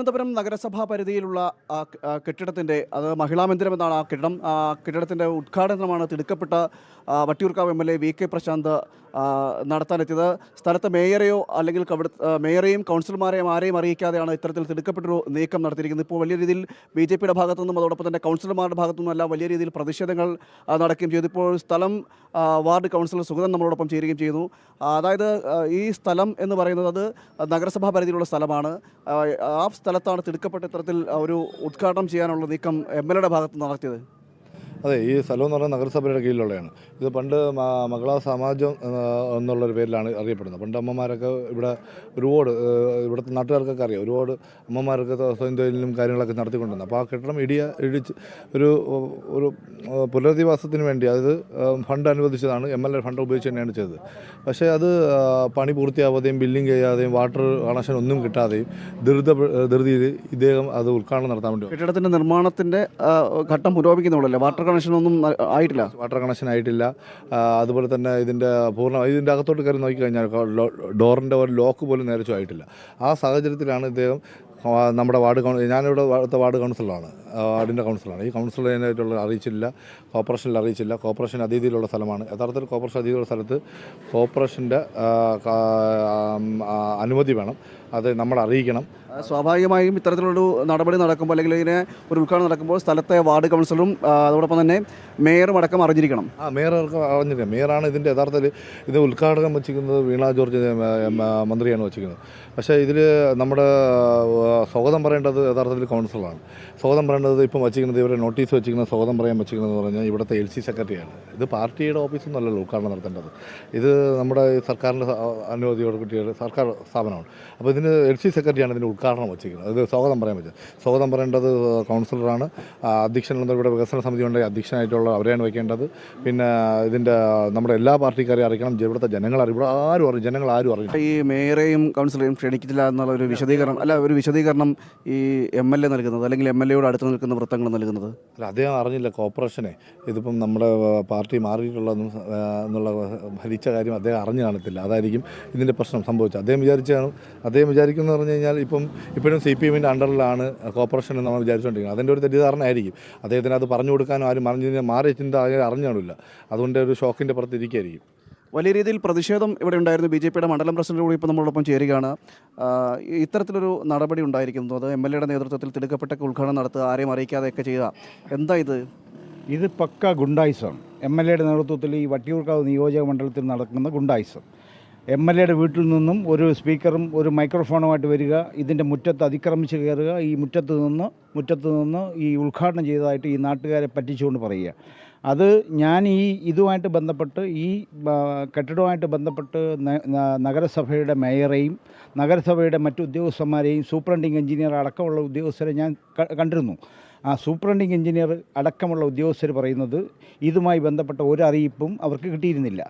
തിരുവനന്തപുരം നഗരസഭാ പരിധിയിലുള്ള കെട്ടിടത്തിന്റെ അത് മഹിളാ മന്ദിരം എന്നാണ് ആ കെട്ടിടം. ആ കെട്ടിടത്തിന്റെ ഉദ്ഘാടനമാണ് തിടുക്കപ്പെട്ട Vattiyoorkavu M L A V K Prashanth നടത്താനെത്തിയത്. സ്ഥലത്ത് മേയറെയോ അല്ലെങ്കിൽ മേയറെയും കൗൺസിലർമാരെയും ആരെയും അറിയിക്കാതെയാണ് ഇത്തരത്തിൽ തിടുക്കപ്പെട്ടൊരു നീക്കം നടത്തിയിരിക്കുന്നത്. ഇപ്പോൾ വലിയ രീതിയിൽ ബി ജെ പിയുടെ ഭാഗത്തു നിന്നും അതോടൊപ്പം തന്നെ കൗൺസിലർമാരുടെ ഭാഗത്തു നിന്നും എല്ലാം വലിയ രീതിയിൽ പ്രതിഷേധങ്ങൾ നടക്കുകയും ചെയ്തു. ഇപ്പോൾ സ്ഥലം വാർഡ് കൗൺസിലർ സുഗതൻ നമ്മളോടൊപ്പം ചേരുകയും ചെയ്യുന്നു അതായത് ഈ സ്ഥലം എന്ന് പറയുന്നത് അത് നഗരസഭാ പരിധിയിലുള്ള സ്ഥലമാണ്. ആ സ്ഥലത്താണ് തിടുക്കപ്പെട്ട ഇത്തരത്തിൽ ഒരു ഉദ്ഘാടനം ചെയ്യാനുള്ള നീക്കം എം എൽ എയുടെ ഭാഗത്ത് നടത്തിയത്. അതെ ഈ സ്ഥലം എന്ന് പറഞ്ഞാൽ നഗരസഭയുടെ കീഴിലുള്ളതാണ്. ഇത് പണ്ട് മകള സമാജം എന്നുള്ളൊരു പേരിലാണ് അറിയപ്പെടുന്നത്. പണ്ട് അമ്മമാരൊക്കെ ഇവിടെ ഒരുപാട് ഇവിടുത്തെ നാട്ടുകാർക്കൊക്കെ അറിയാം. ഒരുപാട് അമ്മമാരൊക്കെ സ്വയം തൊഴിലും കാര്യങ്ങളൊക്കെ നടത്തിക്കൊണ്ടിരുന്നത്. അപ്പോൾ ആ കെട്ടിടം ഇടിയ ഇടിച്ച് ഒരു ഒരു പുനരധിവാസത്തിന് വേണ്ടി അതായത് ഫണ്ട് അനുവദിച്ചതാണ്. എം എൽ എ ഫണ്ട് ഉപയോഗിച്ച് തന്നെയാണ് ചെയ്തത്. പക്ഷേ അത് പണി പൂർത്തിയാവാതെയും ബില്ലിംഗ് ചെയ്യാതെയും വാട്ടർ കണക്ഷൻ ഒന്നും കിട്ടാതെയും ധൃത ധൃതിയിൽ ഇദ്ദേഹം അത് ഉദ്ഘാടനം നടത്താൻ വേണ്ടി കെട്ടിടത്തിന്റെ നിർമ്മാണത്തിന്റെ ഘട്ടം പുരോഗമിക്കുന്നുള്ളല്ലേ വാട്ടർ കണക്ഷൻ ഒന്നും ആയിട്ടില്ല. വാട്ടർ കണക്ഷൻ ആയിട്ടില്ല. അതുപോലെ തന്നെ ഇതിന്റെ പൂർണ ഇതിന്റെ അകത്തോട്ട് കയറി നോക്കിക്കഴിഞ്ഞാൽ ഡോറിന്റെ ഒരു ലോക്ക് പോലും നേരച്ചും ആയിട്ടില്ല. ആ സാഹചര്യത്തിലാണ് ഇദ്ദേഹം നമ്മുടെ വാർഡ് കൗൺ ഞാനിവിടെ അടുത്ത വാർഡ് കൗൺസിലാണ് വാർഡിന്റെ കൗൺസിലാണ് ഈ കൗൺസിലിനായിട്ടുള്ള അറിയിച്ചില്ല കോർപ്പറേഷനിൽ അറിയിച്ചില്ല. കോർപ്പറേഷൻ അതീതിയിലുള്ള സ്ഥലമാണ്. യഥാർത്ഥത്തിൽ കോർപ്പറേഷൻ അതീതിയിലുള്ള സ്ഥലത്ത് കോർപ്പറേഷന്റെ അനുമതി വേണം. അത് നമ്മൾ അറിയിക്കണം സ്വാഭാവികമായും ഇത്തരത്തിലൊരു നടപടി നടക്കുമ്പോൾ അല്ലെങ്കിൽ ഇതിനെ ഒരു ഉദ്ഘാടനം നടക്കുമ്പോൾ സ്ഥലത്തെ വാർഡ് കൗൺസിലറും അതോടൊപ്പം തന്നെ മേയറും അടക്കം അറിഞ്ഞിരിക്കണം. ആ മേയർക്ക് അറിഞ്ഞിരിക്കണം. മേയറാണ് ഇതിന്റെ യഥാർത്ഥത്തിൽ ഇത് ഉദ്ഘാടനം വച്ചിരിക്കുന്നത് വീണ ജോർജ് മന്ത്രിയാണ് വെച്ചിരിക്കുന്നത്. പക്ഷേ ഇതിൽ നമ്മുടെ സ്വാഗതം പറയേണ്ടത് യഥാർത്ഥത്തിൽ കൗൺസിലറാണ്. സ്വാഗതം പറയേണ്ടത് ഇപ്പം വെച്ചിരിക്കുന്നത് ഇവരെ നോട്ടീസ് വെച്ചിരിക്കുന്നത് സ്വാഗതം പറയാൻ വെച്ചിരിക്കുന്നത് എന്ന് പറഞ്ഞാൽ ഇവിടുത്തെ എൽ സി സെക്രട്ടറിയാണ്. ഇത് പാർട്ടിയുടെ ഓഫീസൊന്നുമല്ലല്ലോ ഉദ്ഘാടനം നടത്തേണ്ടത്. ഇത് നമ്മുടെ സർക്കാരിന്റെ അനുമതിയോട് കിട്ടിയ സർക്കാർ സ്ഥാപനമാണ്. അപ്പോൾ ഇതിന് എൽ സി സെക്രട്ടറിയാണ് ഇതിന്റെ ഉദ്ഘാടനം വച്ചിരിക്കുന്നത്. അത് സ്വാഗതം പറയാൻ പറ്റും. സ്വാഗതം പറയേണ്ടത് കൗൺസിലറാണ്. അധ്യക്ഷനുള്ള ഇവിടെ വികസന സമിതി ഉണ്ട്. അധ്യക്ഷനായിട്ടുള്ള അവരെയാണ് വയ്ക്കേണ്ടത്. പിന്നെ ഇതിന്റെ നമ്മുടെ എല്ലാ പാർട്ടിക്കാരെയും അറിയിക്കണം. ഇവിടുത്തെ ജനങ്ങൾ അറിയും ആരും അറിയും ജനങ്ങൾ ആരും അറിയും ഈ മേയറേയും കൗൺസിലറേയും ക്ഷണിക്കില്ല എന്നുള്ള ഒരു വിശദീകരണം അല്ല ഒരു വിശദീകരണം ഈ എം എൽ എ നൽകുന്നത് അല്ലെങ്കിൽ എം എൽ എയോട് അടുത്ത് നിൽക്കുന്ന വൃത്തങ്ങൾ നൽകുന്നത്? അല്ല അദ്ദേഹം അറിഞ്ഞില്ല. കോർപ്പറേഷനെ ഇതിപ്പം നമ്മുടെ പാർട്ടി മാറിയിട്ടുള്ള എന്നുള്ള ഭരിച്ച കാര്യം അദ്ദേഹം അറിഞ്ഞു കാണത്തില്ല. അതായിരിക്കും ഇതിന്റെ പ്രശ്നം സംഭവിച്ചത്. അദ്ദേഹം വിചാരിച്ചാണ് അദ്ദേഹം വിചാരിക്കുന്നത് പറഞ്ഞു കഴിഞ്ഞാൽ ഇപ്പം ഇപ്പോഴും സി പി എമ്മിന്റെ അണ്ടറിലാണ് കോർപ്പറേഷൻ എന്ന് നമ്മൾ വിചാരിച്ചുകൊണ്ടിരിക്കുന്നത്. അതിന്റെ ഒരു തെറ്റിദ്ധാരണ ആയിരിക്കും അദ്ദേഹത്തിന് അത് പറഞ്ഞു കൊടുക്കാനും ആരും അറിഞ്ഞു മാറിയ ചിന്ത ആരും അറിഞ്ഞു കാണില്ല അതുകൊണ്ട് ഒരു ഷോക്കിന്റെ പുറത്ത് ഇരിക്കുകയായിരിക്കും. വലിയ രീതിയിൽ പ്രതിഷേധം ഇവിടെ ഉണ്ടായിരുന്നു. ബി ജെ പിയുടെ മണ്ഡലം പ്രസിഡന്റ് കൂടി ഇപ്പോൾ നമ്മളോടൊപ്പം ചേരുകയാണ്. ഇത്തരത്തിലൊരു നടപടി ഉണ്ടായിരിക്കുന്നു അത് എം എൽ എയുടെ നേതൃത്വത്തിൽ തിടുക്കപ്പെട്ട ഉദ്ഘാടനം നടത്തുക ആരെയും അറിയിക്കാതെയൊക്കെ ചെയ്യുക. എന്താ ഇത്? ഇത് പക്ക ഗുണ്ടായിസാണ് എം എൽ എയുടെ നേതൃത്വത്തിൽ ഈ വട്ടിയൂർക്കാവ് നിയോജക മണ്ഡലത്തിൽ നടക്കുന്ന ഗുണ്ടായിസം. എം എൽ എയുടെ വീട്ടിൽ നിന്നും ഒരു സ്പീക്കറും ഒരു മൈക്രോഫോണുമായിട്ട് വരിക ഇതിന്റെ മുറ്റത്ത് അതിക്രമിച്ച് കയറുക ഈ മുറ്റത്ത് നിന്ന് മുറ്റത്ത് നിന്ന് ഈ ഉദ്ഘാടനം ചെയ്തതായിട്ട് ഈ നാട്ടുകാരെ പറ്റിച്ചുകൊണ്ട് പറയുക. അത് ഞാൻ ഈ ഇതുമായിട്ട് ബന്ധപ്പെട്ട് ഈ കെട്ടിടവുമായിട്ട് ബന്ധപ്പെട്ട് നഗരസഭയുടെ മേയറേയും നഗരസഭയുടെ മറ്റു ഉദ്യോഗസ്ഥന്മാരെയും സൂപ്രണ്ടിങ് എഞ്ചിനീയർ അടക്കമുള്ള ഉദ്യോഗസ്ഥരെ ഞാൻ കണ്ടിരുന്നു. ആ സൂപ്രണ്ടിങ് എഞ്ചിനീയർ അടക്കമുള്ള ഉദ്യോഗസ്ഥർ പറയുന്നത് ഇതുമായി ബന്ധപ്പെട്ട ഒരു അറിയിപ്പും അവർക്ക് കിട്ടിയിരുന്നില്ല.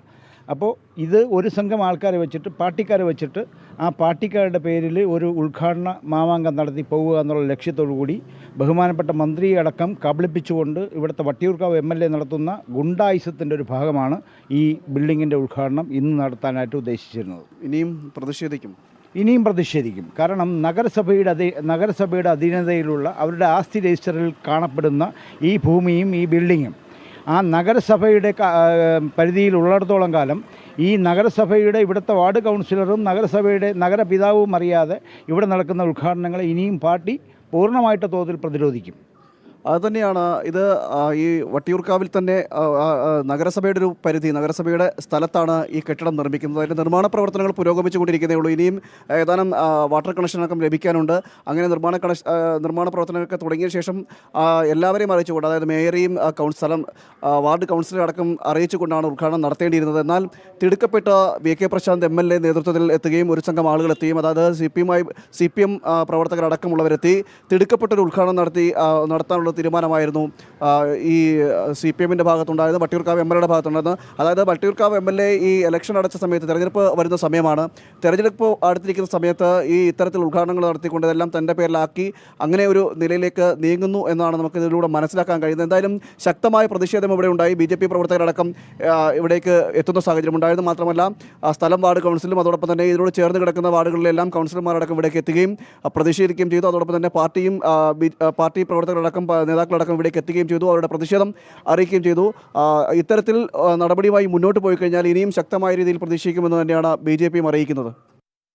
അപ്പോൾ ഇത് ഒരു സംഘം ആൾക്കാരെ വെച്ചിട്ട് പാർട്ടിക്കാരെ വെച്ചിട്ട് ആ പാർട്ടിക്കാരുടെ പേരിൽ ഒരു ഉദ്ഘാടന മാമാങ്കം നടത്തി പോവുക എന്നുള്ള ലക്ഷ്യത്തോടു കൂടി ബഹുമാനപ്പെട്ട മന്ത്രിയെ അടക്കം കബളിപ്പിച്ചുകൊണ്ട് ഇവിടുത്തെ വട്ടിയൂർക്കാവ് എം എൽ എ നടത്തുന്ന ഗുണ്ടായുസത്തിന്റെ ഒരു ഭാഗമാണ് ഈ ബിൽഡിങ്ങിന്റെ ഉദ്ഘാടനം ഇന്ന് നടത്താനായിട്ട് ഉദ്ദേശിച്ചിരുന്നത്. ഇനിയും പ്രതിഷേധിക്കും. ഇനിയും പ്രതിഷേധിക്കും. കാരണം നഗരസഭയുടെ അധീ നഗരസഭയുടെ അധീനതയിലുള്ള അവരുടെ ആസ്തി രജിസ്റ്ററിൽ കാണപ്പെടുന്ന ഈ ഭൂമിയും ഈ ബിൽഡിങ്ങും ആ നഗരസഭയുടെ പരിധിയിൽ ഉള്ളിടത്തോളം കാലം ഈ നഗരസഭയുടെ ഇവിടുത്തെ വാർഡ് കൗൺസിലറും നഗരസഭയുടെ നഗരപിതാവും അറിയാതെ ഇവിടെ നടക്കുന്ന ഉദ്ഘാടനങ്ങളെ ഇനിയും പാർട്ടി പൂർണമായിട്ട് തോതിൽ പ്രതിരോധിക്കും. അതുതന്നെയാണ് ഇത് ഈ വട്ടിയൂർക്കാവിൽ തന്നെ നഗരസഭയുടെ ഒരു പരിധി നഗരസഭയുടെ സ്ഥലത്താണ് ഈ കെട്ടിടം നിർമ്മിക്കുന്നത്. അതിന്റെ നിർമ്മാണ പ്രവർത്തനങ്ങൾ പുരോഗമിച്ചുകൊണ്ടിരിക്കുന്നേ ഉള്ളൂ. ഇനിയും ഏതാനും വാട്ടർ കണക്ഷനൊക്കെ ലഭിക്കാനുണ്ട്. അങ്ങനെ നിർമ്മാണ കണക്ഷ നിർമ്മാണ പ്രവർത്തനങ്ങളൊക്കെ തുടങ്ങിയ ശേഷം എല്ലാവരെയും അറിയിച്ചുകൊണ്ട് അതായത് മേയറെയും കൗൺസിലും വാർഡ് കൗൺസിലും അടക്കം അറിയിച്ചുകൊണ്ടാണ് ഉദ്ഘാടനം നടത്തേണ്ടിയിരുന്നത്. എന്നാൽ തിടുക്കപ്പെട്ട V. K. Prashanth M. L. A നേതൃത്വത്തിൽ എത്തുകയും ഒരു സംഘം ആളുകൾ എത്തുകയും അതായത് സി. പി. എമ്മായി സി. പി. എം പ്രവർത്തകരടക്കമുള്ളവരെത്തി തിടുക്കപ്പെട്ടൊരു ഉദ്ഘാടനം നടത്തി നടത്താനുള്ള എന്നുള്ള തീരുമാനമായിരുന്നു ഈ സി പി എമ്മിന്റെ ഭാഗത്തുണ്ടായത് വട്ടിയൂർക്കാവ് എം എൽ എയുടെ ഭാഗത്തുണ്ടായിരുന്നു അതായത് വട്ടിയൂർക്കാവ് എം എൽ എ ഈ ഇലക്ഷൻ അടച്ച സമയത്ത് തെരഞ്ഞെടുപ്പ് വരുന്ന സമയമാണ്. തെരഞ്ഞെടുപ്പ് അടുത്തിരിക്കുന്ന സമയത്ത് ഈ ഇത്തരത്തിൽ ഉദ്ഘാടനങ്ങൾ നടത്തിക്കൊണ്ട് ഇതെല്ലാം തന്റെ പേരിലാക്കി അങ്ങനെ ഒരു നിലയിലേക്ക് നീങ്ങുന്നു എന്നാണ് നമുക്ക് ഇതിലൂടെ മനസ്സിലാക്കാൻ കഴിയുന്നത്. എന്തായാലും ശക്തമായ പ്രതിഷേധം ഇവിടെ ഉണ്ടായി. ബി ജെ പി പ്രവർത്തകരടക്കം ഇവിടേക്ക് എത്തുന്ന സാഹചര്യം ഉണ്ടായിരുന്നു. മാത്രമല്ല സ്ഥലം വാർഡ് കൗൺസിലും അതോടൊപ്പം തന്നെ ഇതിനോട് ചേർന്ന് കിടക്കുന്ന വാർഡുകളിലെല്ലാം കൗൺസിലർമാരടക്കം ഇവിടേക്ക് എത്തുകയും പ്രതിഷേധിക്കുകയും ചെയ്തു. അതോടൊപ്പം തന്നെ പാർട്ടിയും പാർട്ടി പ്രവർത്തകരടക്കം നേതാക്കളടക്കം ഇവിടേക്ക് എത്തുകയും ചെയ്തു അവരുടെ പ്രതിഷേധം അറിയിക്കുകയും ചെയ്തു. ഇത്തരത്തിൽ നടപടിയുമായി മുന്നോട്ട് പോയി കഴിഞ്ഞാൽ ഇനിയും ശക്തമായ രീതിയിൽ പ്രതീക്ഷിക്കുമെന്ന് തന്നെയാണ് ബി അറിയിക്കുന്നത്.